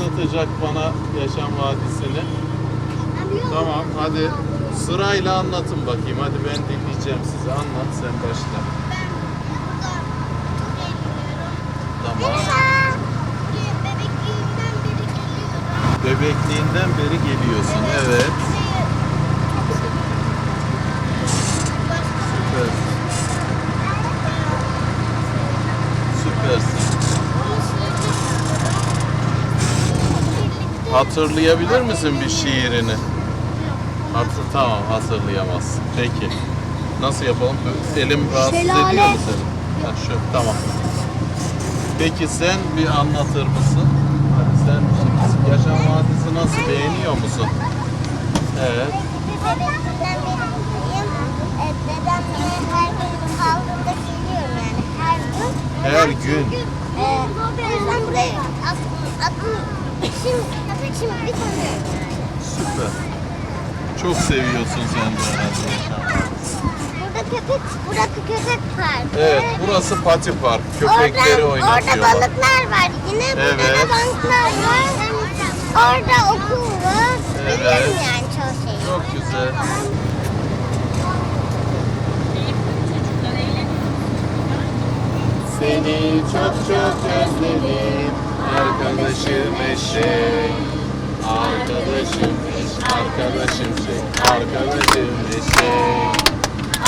anlatacak bana Yaşam Vadisi'ni? Tamam hadi sırayla anlatın bakayım. Hadi ben dinleyeceğim sizi. Anlat sen başla. Tamam. Bebekliğinden beri geliyorsun. Hatırlayabilir misin bir şiirini? Hatır, tamam hatırlayamazsın. Peki. Nasıl yapalım? Elim rahatsız Şelale. ediyor mu seni? Ha, şu, tamam. Peki sen bir anlatır mısın? Hadi sen şimdi Yaşam Vadisi nasıl beğeniyor musun? Evet. Dedemle her gün kaldığımda geliyorum yani her gün. Her gün. Ee, o yüzden buraya aklım, aklım, şimdi, şimdi bir yani. Süper. Çok seviyorsun sen de herhalde. Burada köpek, burada köpek parkı. Evet, burası Pati Park. Köpekleri orada, orada oynatıyorlar. balıklar var. Yine burada Evet. da banklar var. Orada okul var. Evet. Biliyorum yani çoğu şeyi. Çok güzel. Seni çok çok özledim Arkadaşım eşek. Arkadaşım eşek. Arkadaşım şey Arkadaşım eşek.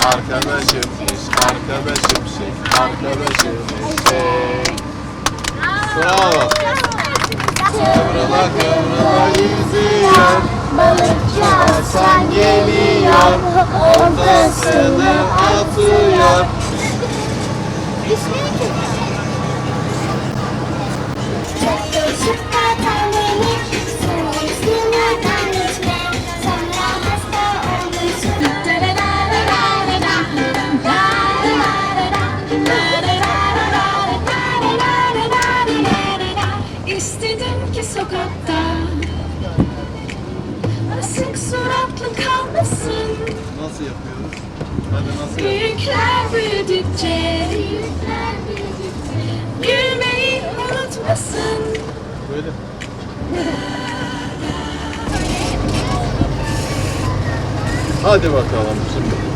Arkadaşım eşek. Arkadaşım şey Arkadaşım eşek. Bravo. Kıvrıla kıvrıla yüzüyor. Balıkçı Hasan geliyor. Ortasını atıyor Nasıl yapıyoruz? Hadi nasıl yapıyoruz? Büyükler büyüdükçe Gülmeyi unutmasın Böyle. Hadi bakalım şimdi.